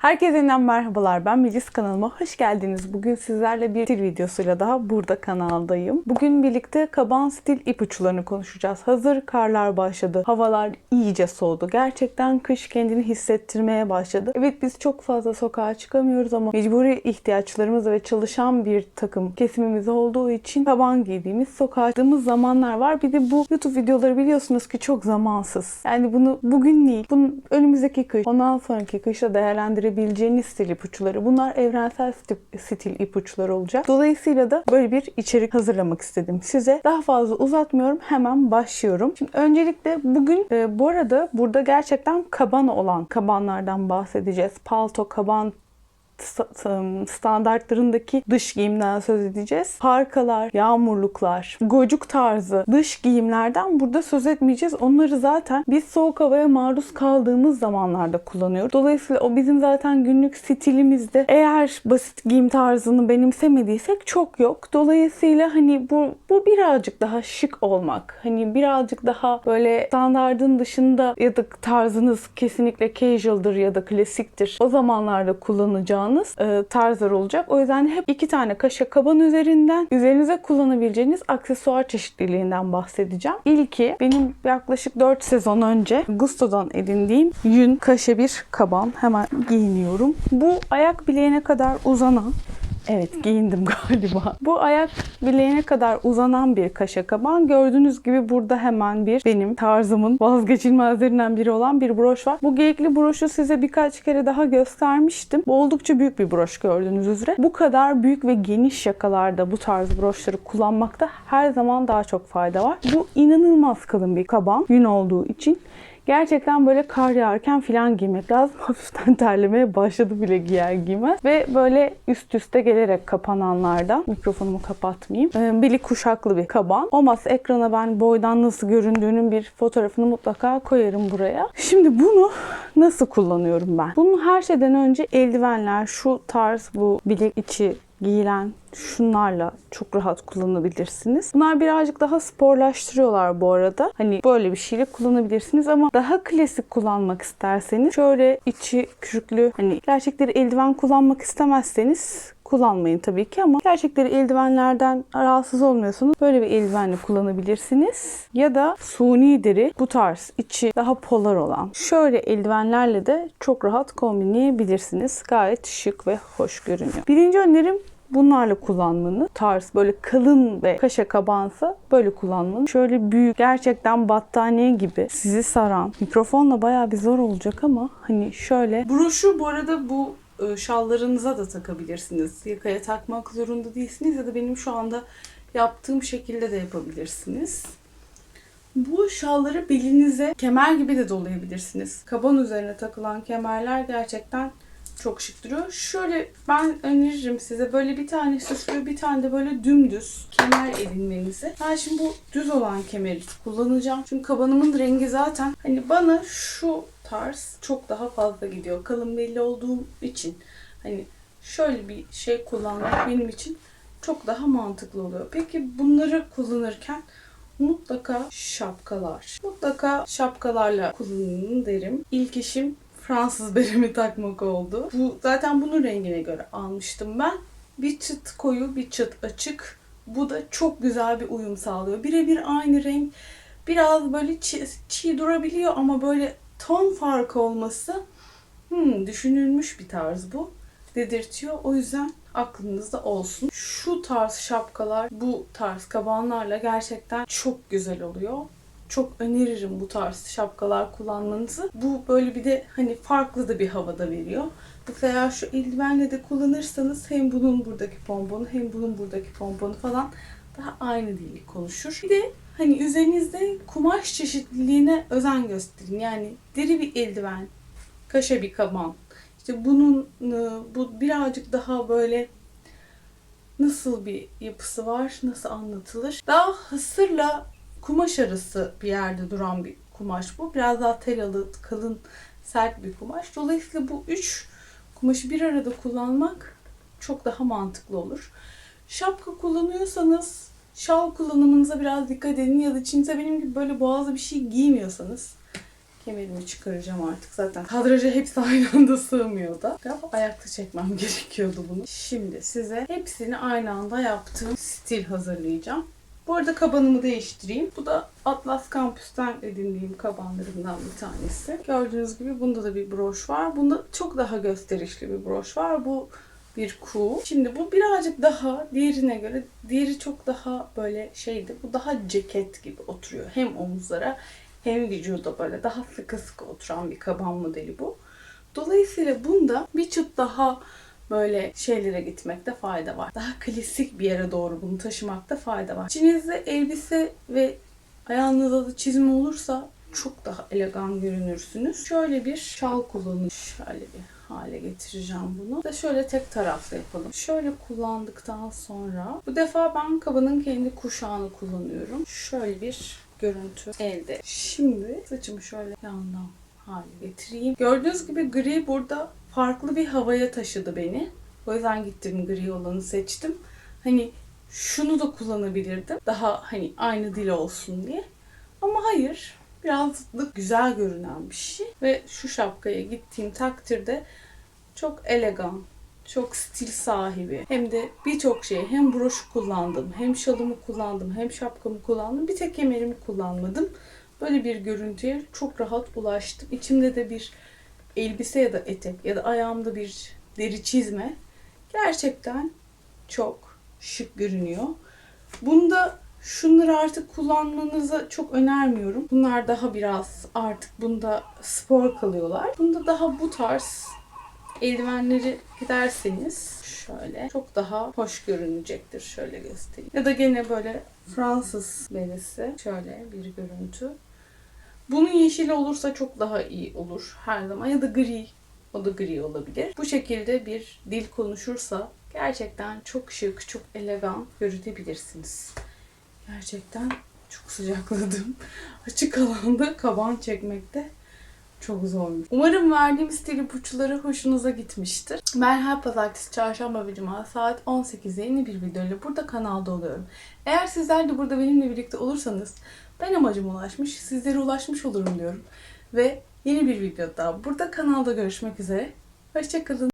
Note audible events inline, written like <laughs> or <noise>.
Herkese yeniden merhabalar. Ben Melis kanalıma hoş geldiniz. Bugün sizlerle bir stil videosuyla daha burada kanaldayım. Bugün birlikte kaban stil ipuçlarını konuşacağız. Hazır karlar başladı. Havalar iyice soğudu. Gerçekten kış kendini hissettirmeye başladı. Evet biz çok fazla sokağa çıkamıyoruz ama mecburi ihtiyaçlarımız ve çalışan bir takım kesimimiz olduğu için kaban giydiğimiz sokağa çıktığımız zamanlar var. Bir de bu YouTube videoları biliyorsunuz ki çok zamansız. Yani bunu bugün değil, bunun önümüzdeki kış, ondan sonraki kışta değerlendirebiliriz verebileceğiniz stil ipuçları. Bunlar evrensel stil ipuçları olacak. Dolayısıyla da böyle bir içerik hazırlamak istedim size. Daha fazla uzatmıyorum. Hemen başlıyorum. Şimdi öncelikle bugün e, bu arada burada gerçekten kaban olan kabanlardan bahsedeceğiz. Palto, kaban, standartlarındaki dış giyimden söz edeceğiz. Parkalar, yağmurluklar, gocuk tarzı dış giyimlerden burada söz etmeyeceğiz. Onları zaten biz soğuk havaya maruz kaldığımız zamanlarda kullanıyoruz. Dolayısıyla o bizim zaten günlük stilimizde eğer basit giyim tarzını benimsemediysek çok yok. Dolayısıyla hani bu, bu birazcık daha şık olmak. Hani birazcık daha böyle standardın dışında ya da tarzınız kesinlikle casual'dır ya da klasiktir. O zamanlarda kullanacağınız kullanacağınız e, tarzlar olacak. O yüzden hep iki tane kaşa kaban üzerinden üzerinize kullanabileceğiniz aksesuar çeşitliliğinden bahsedeceğim. İlki benim yaklaşık 4 sezon önce Gusto'dan edindiğim yün kaşe bir kaban. Hemen giyiniyorum. Bu ayak bileğine kadar uzanan Evet giyindim <laughs> galiba. Bu ayak bileğine kadar uzanan bir kaşa kaban. Gördüğünüz gibi burada hemen bir benim tarzımın vazgeçilmezlerinden biri olan bir broş var. Bu geyikli broşu size birkaç kere daha göstermiştim. Bu oldukça büyük bir broş gördüğünüz üzere. Bu kadar büyük ve geniş yakalarda bu tarz broşları kullanmakta her zaman daha çok fayda var. Bu inanılmaz kalın bir kaban. Yün olduğu için Gerçekten böyle kar yağarken filan giymek lazım. <laughs> Hafiften terlemeye başladı bile giyer giymez. Ve böyle üst üste gelerek kapananlarda mikrofonumu kapatmayayım. Ee, beli kuşaklı bir kaban. Olmazsa ekrana ben boydan nasıl göründüğünün bir fotoğrafını mutlaka koyarım buraya. Şimdi bunu nasıl kullanıyorum ben? Bunun her şeyden önce eldivenler, şu tarz bu bilek içi giyilen şunlarla çok rahat kullanabilirsiniz. Bunlar birazcık daha sporlaştırıyorlar bu arada. Hani böyle bir şeyle kullanabilirsiniz ama daha klasik kullanmak isterseniz şöyle içi kürklü hani gerçekleri eldiven kullanmak istemezseniz kullanmayın tabii ki ama gerçekleri eldivenlerden rahatsız olmuyorsanız böyle bir eldivenle kullanabilirsiniz. Ya da suni deri bu tarz içi daha polar olan şöyle eldivenlerle de çok rahat kombinleyebilirsiniz. Gayet şık ve hoş görünüyor. Birinci önerim bunlarla kullanmanı tarz böyle kalın ve kaşa kabansa böyle kullanmanı şöyle büyük gerçekten battaniye gibi sizi saran mikrofonla bayağı bir zor olacak ama hani şöyle broşu bu arada bu şallarınıza da takabilirsiniz. Yakaya takmak zorunda değilsiniz ya da benim şu anda yaptığım şekilde de yapabilirsiniz. Bu şalları belinize kemer gibi de dolayabilirsiniz. Kaban üzerine takılan kemerler gerçekten çok şık duruyor. Şöyle ben öneririm size böyle bir tane süslü bir tane de böyle dümdüz kemer edinmenizi. Ben şimdi bu düz olan kemeri kullanacağım. Çünkü kabanımın rengi zaten hani bana şu tarz çok daha fazla gidiyor. Kalın belli olduğum için hani şöyle bir şey kullanmak benim için çok daha mantıklı oluyor. Peki bunları kullanırken mutlaka şapkalar. Mutlaka şapkalarla kullanın derim. İlk işim Fransız <laughs> beremi takmak oldu. Bu zaten bunun rengine göre almıştım ben. Bir çıt koyu, bir çıt açık. Bu da çok güzel bir uyum sağlıyor. Birebir aynı renk. Biraz böyle çiğ, çiğ durabiliyor ama böyle ton farkı olması hmm, düşünülmüş bir tarz bu. Dedirtiyor. O yüzden aklınızda olsun. Şu tarz şapkalar bu tarz kabanlarla gerçekten çok güzel oluyor çok öneririm bu tarz şapkalar kullanmanızı. Bu böyle bir de hani farklı da bir havada veriyor. Mesela şu eldivenle de kullanırsanız hem bunun buradaki pomponu hem bunun buradaki pomponu falan daha aynı dili konuşur. Bir de hani üzerinizde kumaş çeşitliliğine özen gösterin. Yani deri bir eldiven, kaşa bir kaban. İşte bunun bu birazcık daha böyle nasıl bir yapısı var, nasıl anlatılır? Daha hasırla kumaş arası bir yerde duran bir kumaş bu. Biraz daha telalı, kalın, sert bir kumaş. Dolayısıyla bu üç kumaşı bir arada kullanmak çok daha mantıklı olur. Şapka kullanıyorsanız şal kullanımınıza biraz dikkat edin ya da içinize benim gibi böyle boğazlı bir şey giymiyorsanız Kemerimi çıkaracağım artık zaten. Kadraja hepsi aynı anda sığmıyor da. Galiba ayakta çekmem <laughs> gerekiyordu bunu. Şimdi size hepsini aynı anda yaptığım stil hazırlayacağım. Bu arada kabanımı değiştireyim. Bu da Atlas Campus'tan edindiğim kabanlarımdan bir tanesi. Gördüğünüz gibi bunda da bir broş var. Bunda çok daha gösterişli bir broş var. Bu bir kuğu. Şimdi bu birazcık daha diğerine göre diğeri çok daha böyle şeydi. Bu daha ceket gibi oturuyor. Hem omuzlara hem vücuda böyle daha sıkı sıkı oturan bir kaban modeli bu. Dolayısıyla bunda bir çıt daha böyle şeylere gitmekte fayda var. Daha klasik bir yere doğru bunu taşımakta fayda var. İçinizde elbise ve ayağınızda da çizme olursa çok daha elegan görünürsünüz. Şöyle bir şal kullanın. Şöyle bir hale getireceğim bunu. Da şöyle tek taraflı yapalım. Şöyle kullandıktan sonra bu defa ben kabanın kendi kuşağını kullanıyorum. Şöyle bir görüntü elde. Şimdi saçımı şöyle yandan hale getireyim. Gördüğünüz gibi gri burada farklı bir havaya taşıdı beni. O yüzden gittim gri olanı seçtim. Hani şunu da kullanabilirdim. Daha hani aynı dil olsun diye. Ama hayır. Biraz da güzel görünen bir şey. Ve şu şapkaya gittiğim takdirde çok elegan, çok stil sahibi. Hem de birçok şey hem broşu kullandım, hem şalımı kullandım, hem şapkamı kullandım. Bir tek kemerimi kullanmadım. Böyle bir görüntüye çok rahat ulaştım. İçimde de bir elbise ya da etek ya da ayağımda bir deri çizme gerçekten çok şık görünüyor. Bunda şunları artık kullanmanızı çok önermiyorum. Bunlar daha biraz artık bunda spor kalıyorlar. Bunda daha bu tarz eldivenleri giderseniz şöyle çok daha hoş görünecektir. Şöyle göstereyim. Ya da gene böyle Fransız beresi şöyle bir görüntü. Bunun yeşili olursa çok daha iyi olur her zaman. Ya da gri. O da gri olabilir. Bu şekilde bir dil konuşursa gerçekten çok şık, çok elegan görünebilirsiniz. Gerçekten çok sıcakladım. <laughs> Açık alanda kaban çekmekte çok zormuş. Umarım verdiğim stil ipuçları hoşunuza gitmiştir. Ben her pazartesi, çarşamba ve cuma saat 18'de yeni bir videoyla burada kanalda oluyorum. Eğer sizler de burada benimle birlikte olursanız ben amacıma ulaşmış, sizlere ulaşmış olurum diyorum. Ve yeni bir videoda burada kanalda görüşmek üzere. Hoşçakalın.